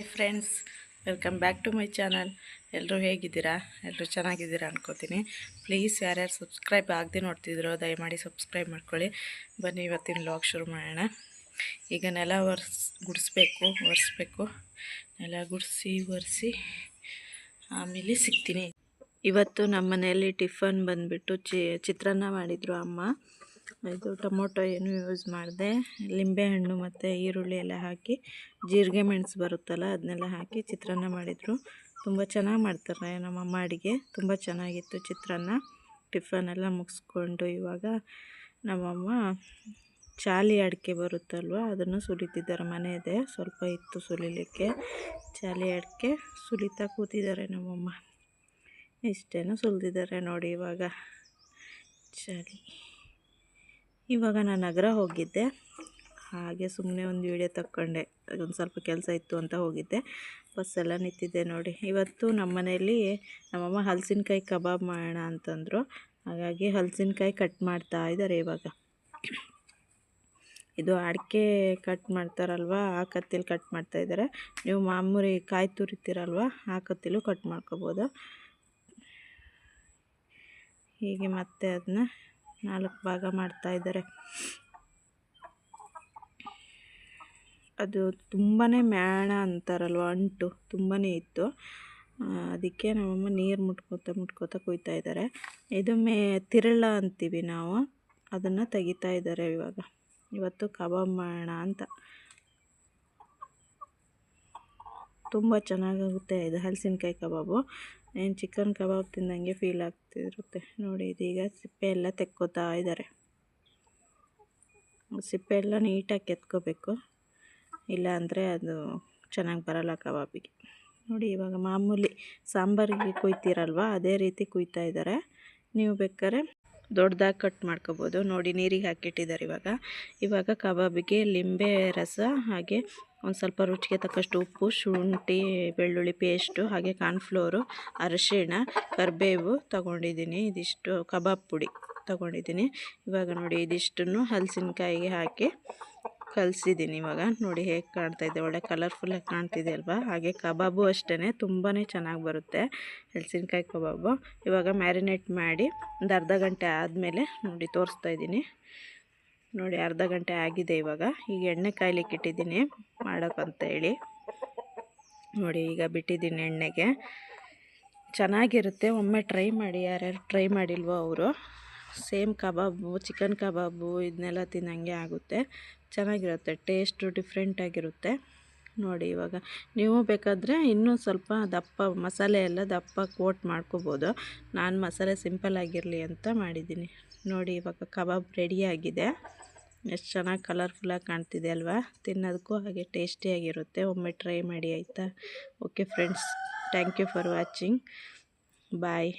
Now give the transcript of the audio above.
Friends welcome back to my channel ಎಲ್ಲರೂ ಹೇಗಿದ್ದೀರಾ? ಎಲ್ಲರೂ ಚೆನ್ನಾಗಿದ್ದೀರಾ ಅನ್ಕೋತೀನಿ. ಪ್ಲೀಸ್ ಯಾರ್ಯಾರು ಸಬ್ಸ್ಕ್ರೈಬ್ ಆಗದೆ ನೋಡ್ತಿದ್ರೋ ದಯಮಾಡಿ ಸಬ್ಸ್ಕ್ರೈಬ್ ಮಾಡ್ಕೊಳ್ಳಿ. ಬನ್ನಿ, ಇವತ್ತಿನ ಲಾಗ್ ಶುರು ಮಾಡೋಣ. ಈಗ ನೆಲ ಒರೆಸ್, ಗುಡಿಸ್ಬೇಕು, ಒರೆಸ್ಬೇಕು. ನೆಲ ಗುಡಿಸಿ, ಒರೆಸಿ, ಆಮೇಲೆ ಸಿಗ್ತೀನಿ. ಇವತ್ತು ನಮ್ಮ ಮನೆಯಲ್ಲಿ ಟಿಫನ್ ಬಂದುಬಿಟ್ಟು ಚಿತ್ರಾನ್ನ ಮಾಡಿದರು ಅಮ್ಮ. ಇದು ಟೊಮೊಟೊ ಏನು ಯೂಸ್ ಮಾಡಿದೆ. ಲಿಂಬೆಹಣ್ಣು ಮತ್ತು ಈರುಳ್ಳಿ ಎಲ್ಲ ಹಾಕಿ ಜೀರಿಗೆ ಮೆಣಸು ಬರುತ್ತಲ್ಲ ಅದನ್ನೆಲ್ಲ ಹಾಕಿ ಚಿತ್ರಾನ್ನ ಮಾಡಿದರು. ತುಂಬ ಚೆನ್ನಾಗಿ ಮಾಡ್ತಾರೆ ನಮ್ಮಮ್ಮ ಅಡುಗೆ. ತುಂಬ ಚೆನ್ನಾಗಿತ್ತು ಚಿತ್ರಾನ್ನ. ಟಿಫನ್ ಎಲ್ಲ ಮುಗಿಸ್ಕೊಂಡು ಇವಾಗ ನಮ್ಮಮ್ಮ ಚಾಲಿ ಅಡಿಕೆ ಬರುತ್ತಲ್ವ ಅದನ್ನು ಸುಲಿತಿದ್ದಾರೆ ಮನೆಯದೇ. ಸ್ವಲ್ಪ ಇತ್ತು ಸುಲಿಲಿಕ್ಕೆ. ಚಾಲಿ ಅಡಿಕೆ ಸುಲಿತಾ ಕೂತಿದ್ದಾರೆ ನಮ್ಮಮ್ಮ ಇಷ್ಟೇನು ಸುಲಿದಿದ್ದಾರೆ ನೋಡಿ ಇವಾಗ. ಚಾಲಿ. ಇವಾಗ ನಾನು ನಗರ ಹೋಗಿದ್ದೆ. ಹಾಗೆ ಸುಮ್ಮನೆ ಒಂದು ವೀಡಿಯೋ ತಕ್ಕೊಂಡೆ. ಅದೊಂದು ಸ್ವಲ್ಪ ಕೆಲಸ ಇತ್ತು ಅಂತ ಹೋಗಿದ್ದೆ. ಬಸ್ಸೆಲ್ಲ ನಿಂತಿದ್ದೆ ನೋಡಿ. ಇವತ್ತು ನಮ್ಮ ಮನೆಯಲ್ಲಿ ನಮ್ಮಮ್ಮ ಹಲಸಿನಕಾಯಿ ಕಬಾಬ್ ಮಾಡೋಣ ಅಂತಂದರು. ಹಾಗಾಗಿ ಹಲಸಿನಕಾಯಿ ಕಟ್ ಮಾಡ್ತಾ ಇದ್ದಾರೆ ಇವಾಗ. ಇದು ಅಡಿಕೆ ಕಟ್ ಮಾಡ್ತಾರಲ್ವ? ಆ ಕತ್ತಿಲಿ ಕಟ್ ಮಾಡ್ತಾ ಇದ್ದಾರೆ. ನೀವು ಮಾಮೂಲಿ ಕಾಯಿ ತುರಿತೀರಲ್ವ? ಆ ಕತ್ತಿಲೂ ಕಟ್ ಮಾಡ್ಕೋಬೋದು. ಹೀಗೆ ಮತ್ತೆ ಅದನ್ನ ನಾಲ್ಕು ಭಾಗ ಮಾಡ್ತಾ ಇದ್ದಾರೆ. ಅದು ತುಂಬಾ ಮ್ಯಾಣ ಅಂತಾರಲ್ವ, ಅಂಟು ತುಂಬಾ ಇತ್ತು. ಅದಕ್ಕೆ ನಮ್ಮಮ್ಮ ನೀರು ಮುಟ್ಕೋತಾ ಮುಟ್ಕೋತಾ ಕುಯ್ತಾ ಇದ್ದಾರೆ. ಇದು ಮೇ ತಿರಳ ಅಂತೀವಿ ನಾವು. ಅದನ್ನು ತೆಗಿತಾ ಇದ್ದಾರೆ ಇವಾಗ. ಇವತ್ತು ಕಬಾಬ್ ಮಾಡೋಣ ಅಂತ. ತುಂಬ ಚೆನ್ನಾಗಾಗುತ್ತೆ ಇದು ಹಲಸಿನಕಾಯಿ ಕಬಾಬು. ಏನು ಚಿಕನ್ ಕಬಾಬ್ ತಿಂದಂಗೆ ಫೀಲ್ ಆಗ್ತಿರುತ್ತೆ. ನೋಡಿ, ಇದೀಗ ಸಿಪ್ಪೆ ಎಲ್ಲ ತೆಕ್ಕೋತಾ ಇದ್ದಾರೆ. ಸಿಪ್ಪೆ ಎಲ್ಲ ನೀಟಾಗಿ ಕೆತ್ಕೋಬೇಕು. ಇಲ್ಲ ಅಂದರೆ ಅದು ಚೆನ್ನಾಗಿ ಬರಲ್ಲ ಕಬಾಬಿಗೆ. ನೋಡಿ, ಇವಾಗ ಮಾಮೂಲಿ ಸಾಂಬಾರಿಗೆ ಕುಯ್ತೀರಲ್ವ? ಅದೇ ರೀತಿ ಕುಯ್ತಾ ಇದ್ದಾರೆ. ನೀವು ಬೇಕಾದ್ರೆ ದೊಡ್ಡದಾಗಿ ಕಟ್ ಮಾಡ್ಕೋಬೋದು. ನೋಡಿ, ನೀರಿಗೆ ಹಾಕಿಟ್ಟಿದ್ದಾರೆ ಇವಾಗ. ಇವಾಗ ಕಬಾಬಿಗೆ ಲಿಂಬೆ ರಸ ಹಾಗೆ ಒಂದು ಸ್ವಲ್ಪ ರುಚಿಗೆ ತಕ್ಕಷ್ಟು ಉಪ್ಪು, ಶುಂಠಿ, ಬೆಳ್ಳುಳ್ಳಿ ಪೇಸ್ಟು, ಹಾಗೆ ಕಾರ್ನ್ಫ್ಲೋರು, ಅರಿಶಿಣ, ಕರಿಬೇವು ತೊಗೊಂಡಿದ್ದೀನಿ. ಇದಿಷ್ಟು ಕಬಾಬ್ ಪುಡಿ ತೊಗೊಂಡಿದ್ದೀನಿ. ಇವಾಗ ನೋಡಿ ಇದಿಷ್ಟನ್ನು ಹಲಸಿನಕಾಯಿಗೆ ಹಾಕಿ ಕಲಿಸಿದ್ದೀನಿ ಇವಾಗ. ನೋಡಿ ಹೇಗೆ ಕಾಣ್ತಾ ಇದೆ, ಒಳ್ಳೆ ಕಲರ್ಫುಲ್ಲಾಗಿ ಕಾಣ್ತಿದೆ ಅಲ್ವಾ? ಹಾಗೆ ಕಬಾಬು ಅಷ್ಟೇ ತುಂಬಾ ಚೆನ್ನಾಗಿ ಬರುತ್ತೆ ಹಲಸಿನಕಾಯಿ ಕಬಾಬು. ಇವಾಗ ಮ್ಯಾರಿನೇಟ್ ಮಾಡಿ ಒಂದು ಅರ್ಧ ಗಂಟೆ ಆದಮೇಲೆ ನೋಡಿ ತೋರಿಸ್ತಾ ಇದ್ದೀನಿ. ನೋಡಿ ಅರ್ಧ ಗಂಟೆ ಆಗಿದೆ ಇವಾಗ. ಈಗ ಎಣ್ಣೆ ಕಾಯ್ಲಿಕ್ಕೆ ಇಟ್ಟಿದ್ದೀನಿ ಮಾಡೋಕ್ಕಂತ ಹೇಳಿ ನೋಡಿ ಈಗ ಬಿಟ್ಟಿದ್ದೀನಿ ಎಣ್ಣೆಗೆ. ಚೆನ್ನಾಗಿರುತ್ತೆ. ಒಮ್ಮೆ ಟ್ರೈ ಮಾಡಿ, ಯಾರ್ಯಾರು ಟ್ರೈ ಮಾಡಿಲ್ವೋ ಅವರು. ಸೇಮ್ ಕಬಾಬು, ಚಿಕನ್ ಕಬಾಬು, ಇದನ್ನೆಲ್ಲ ತಿನ್ನಂಗೆ ಆಗುತ್ತೆ. ಚೆನ್ನಾಗಿರುತ್ತೆ. ಟೇಸ್ಟು ಡಿಫ್ರೆಂಟಾಗಿರುತ್ತೆ. ನೋಡಿ ಇವಾಗ. ನೀವು ಬೇಕಾದರೆ ಇನ್ನೂ ಸ್ವಲ್ಪ ದಪ್ಪ ಮಸಾಲೆ ಎಲ್ಲ ದಪ್ಪ ಕೋಟ್ ಮಾಡ್ಕೋಬೋದು. ನಾನು ಮಸಾಲೆ ಸಿಂಪಲ್ ಆಗಿರಲಿ ಅಂತ ಮಾಡಿದ್ದೀನಿ. ನೋಡಿ ಇವಾಗ ಕಬಾಬ್ ರೆಡಿಯಾಗಿದೆ ಎಷ್ಟು ಚೆನ್ನಾಗಿ ಕಲರ್ಫುಲ್ಲಾಗಿ ಕಾಣ್ತಿದೆ ಅಲ್ವಾ? ತಿನ್ನೋದಕ್ಕೂ ಹಾಗೆ ಟೇಸ್ಟಿಯಾಗಿರುತ್ತೆ ಒಮ್ಮೆ ಟ್ರೈ ಮಾಡಿ ಆಯಿತಾ? Okay friends thank you for watching bye